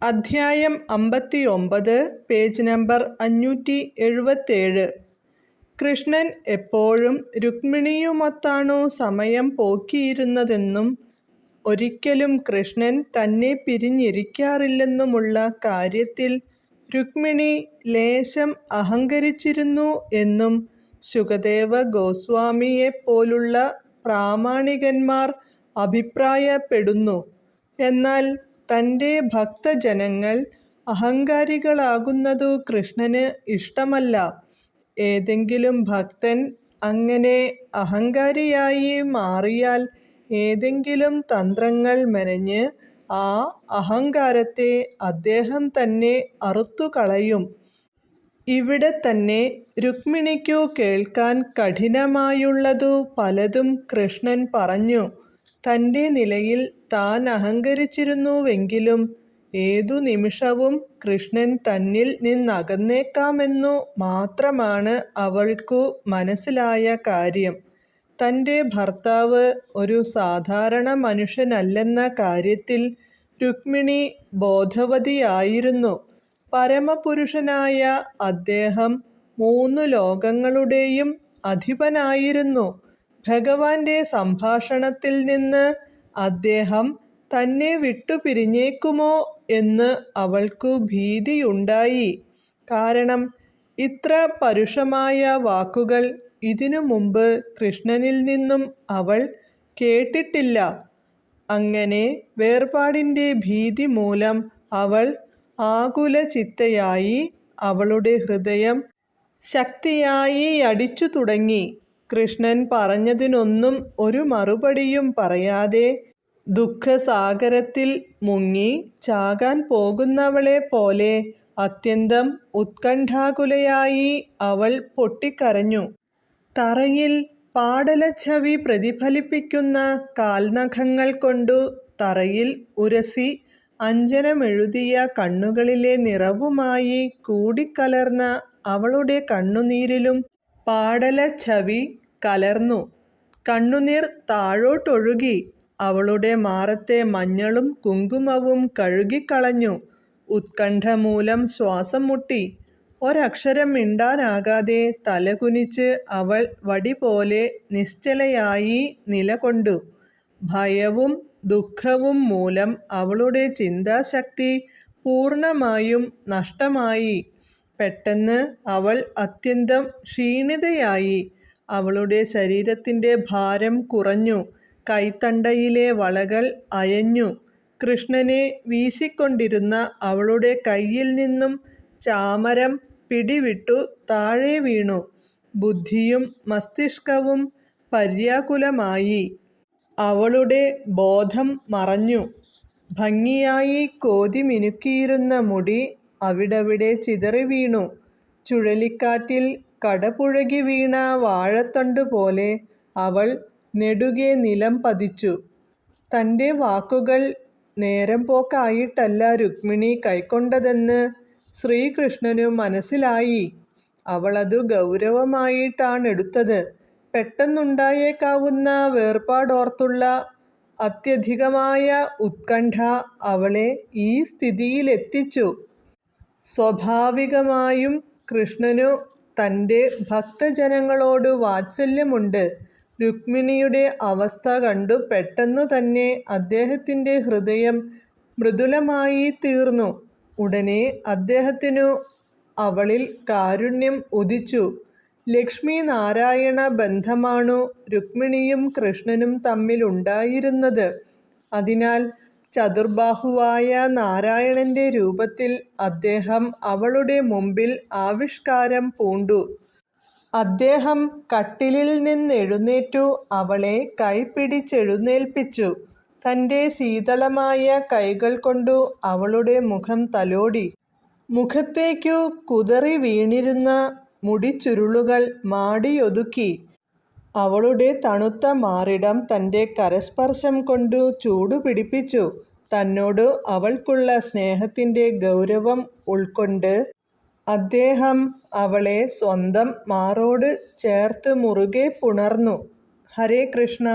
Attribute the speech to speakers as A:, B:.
A: അധ്യായം അമ്പത്തിയൊമ്പത് page number അഞ്ഞൂറ്റി എഴുപത്തേഴ് കൃഷ്ണൻ എപ്പോഴും രുക്മിണിയുമൊത്താണോ സമയം പോക്കിയിരുന്നതെന്നും ഒരിക്കലും കൃഷ്ണൻ തന്നെ പിരിഞ്ഞിരിക്കാറില്ലെന്നുമുള്ള കാര്യത്തിൽ രുക്മിണി ലേശം അഹങ്കരിച്ചിരുന്നു എന്നും സുഖദേവ ഗോസ്വാമിയെപ്പോലുള്ള പ്രാമാണികന്മാർ അഭിപ്രായപ്പെടുന്നു. എന്നാൽ തന്റെ ഭക്തജനങ്ങൾ അഹങ്കാരികളാകുന്നതു കൃഷ്ണന് ഇഷ്ടമല്ല. ഏതെങ്കിലും ഭക്തൻ അങ്ങനെ അഹങ്കാരിയായി മാറിയാൽ ഏതെങ്കിലും തന്ത്രങ്ങൾ മെനഞ്ഞ് ആ അഹങ്കാരത്തെ അദ്ദേഹം തന്നെ അറുത്തുകളയും. ഇവിടെ തന്നെ രുക്മിണിക്കു കേൾക്കാൻ കഠിനമായുള്ളതു പലതും കൃഷ്ണൻ പറഞ്ഞു. തന്റെ നിലയിൽ താൻ അഹങ്കരിച്ചിരുന്നുവെങ്കിലും ഏതു നിമിഷവും കൃഷ്ണൻ തന്നിൽ നിന്നകന്നേക്കാമെന്നു മാത്രമാണ് അവൾക്കു മനസ്സിലായ കാര്യം. തന്റെ ഭർത്താവ് ഒരു സാധാരണ മനുഷ്യനല്ലെന്ന കാര്യത്തിൽ രുക്മിണി ബോധവതിയായിരുന്നു. പരമപുരുഷനായ അദ്ദേഹം മൂന്നു ലോകങ്ങളുടെയും അധിപനായിരുന്നു. ഭഗവാന്റെ സംഭാഷണത്തിൽ നിന്ന് അദ്ദേഹം തന്നെ വിട്ടുപിരിഞ്ഞേക്കുമോ എന്ന് അവൾക്കു ഭീതിയുണ്ടായി. കാരണം ഇത്ര പരുഷമായ വാക്കുകൾ ഇതിനു മുമ്പ് കൃഷ്ണനിൽ നിന്നും അവൾ കേട്ടിട്ടില്ല. അങ്ങനെ വേർപാടിന്റെ ഭീതി മൂലം അവൾ ആകുല ചിത്തയായി അവളുടെ ഹൃദയം ശക്തിയായി അടിച്ചു തുടങ്ങി കൃഷ്ണൻ പറഞ്ഞതിനൊന്നും ഒരു മറുപടിയും പറയാതെ ദുഃഖസാഗരത്തിൽ മുങ്ങി ചാകാൻ പോകുന്നവളെ പോലെ അത്യന്തം ഉത്കണ്ഠാകുലയായി അവൾ പൊട്ടിക്കരഞ്ഞു. തറയിൽ പാടലച്ചവി പ്രതിഫലിപ്പിക്കുന്ന കാൽനഖങ്ങൾ കൊണ്ടു തറയിൽ ഉരസി അഞ്ജനമെഴുതിയ കണ്ണുകളിലെ നിറവുമായി കൂടിക്കലർന്ന അവളുടെ കണ്ണുനീരിലും പാടലച്ഛവി കലർന്നു. കണ്ണുനീർ താഴോട്ടൊഴുകി. അവളുടെ മാറത്തെ മഞ്ഞളും കുങ്കുമവും കഴുകിക്കളഞ്ഞു. ഉത്കണ്ഠ മൂലം ശ്വാസം മുട്ടി. ഒരക്ഷരം മിണ്ടാനാകാതെ തലകുനിച്ച് അവൾ വടി പോലെ നിശ്ചലയായി നിലകൊണ്ടു. ഭയവും ദുഃഖവും മൂലം അവളുടെ ചിന്താശക്തി പൂർണമായും നഷ്ടമായി. പെട്ടെന്ന് അവൾ അത്യന്തം ക്ഷീണിതയായി. അവളുടെ ശരീരത്തിന്റെ ഭാരം കുറഞ്ഞു. കൈത്തണ്ടയിലെ വളകൾ അയഞ്ഞു. കൃഷ്ണനെ വീശിക്കൊണ്ടിരുന്ന അവളുടെ കയ്യിൽ നിന്നും ചാമരം പിടിവിട്ടു താഴെ വീണു. ബുദ്ധിയും മസ്തിഷ്കവും പര്യാകുലമായി. അവളുടെ ബോധം മറഞ്ഞു. ഭംഗിയായി കോതി മിനുക്കിയിരുന്ന മുടി അവിടവിടെ ചിതറി വീണു. ചുഴലിക്കാറ്റിൽ കടപുഴകി വീണ വാഴത്തണ്ടുപോലെ അവൾ നെടുകെ നിലം പതിച്ചു. തന്റെ വാക്കുകൾ നേരം പോക്കായിട്ടല്ല രുക്മിണി കൈക്കൊണ്ടതെന്ന് ശ്രീകൃഷ്ണനു മനസ്സിലായി. അവളതു ഗൗരവമായിട്ടാണെടുത്തത്. പെട്ടെന്നുണ്ടായേക്കാവുന്ന വേർപാടോർത്തുള്ള അത്യധികമായ ഉത്കണ്ഠ അവളെ ഈ സ്ഥിതിയിലെത്തിച്ചു. സ്വാഭാവികമായും കൃഷ്ണനു തന്റെ ഭക്തജനങ്ങളോട് വാത്സല്യമുണ്ട്. രുക്മിണിയുടെ അവസ്ഥ കണ്ടു പെട്ടെന്നു തന്നെ അദ്ദേഹത്തിന്റെ ഹൃദയം മൃദുലമായി തീർന്നു ഉടനെ അദ്ദേഹത്തിനു അവളിൽ കാരുണ്യം ഉദിച്ചു. ലക്ഷ്മി നാരായണ ബന്ധമാണു രുക്മിണിയും കൃഷ്ണനും തമ്മിലുണ്ടായിരുന്നത്. അതിനാൽ ചതുർബാഹുവായ നാരായണന്റെ രൂപത്തിൽ അദ്ദേഹം അവളുടെ മുമ്പിൽ ആവിഷ്കാരം പൂണ്ടു. അദ്ദേഹം കട്ടിലിൽ നിന്നെഴുന്നേറ്റു അവളെ കൈപിടിച്ചെഴുന്നേൽപ്പിച്ചു. തന്റെ ശീതളമായ കൈകൾ കൊണ്ടു അവളുടെ മുഖം തലോടി. മുഖത്തേക്കു കുതറി വീണിരുന്ന മുടിച്ചുരുളുകൾ മാടിയൊതുക്കി. അവളുടെ തണുത്ത മാറിടം തന്റെ കരസ്പർശം കൊണ്ടു ചൂടുപിടിപ്പിച്ചു. തന്നോട് അവൾക്കുള്ള സ്നേഹത്തിന്റെ ഗൗരവം ഉൾക്കൊണ്ട് അദ്ദേഹം അവളെ സ്വന്തം മാറോട് ചേർത്ത് മുറുകെ പുണർന്നു. ഹരേ കൃഷ്ണ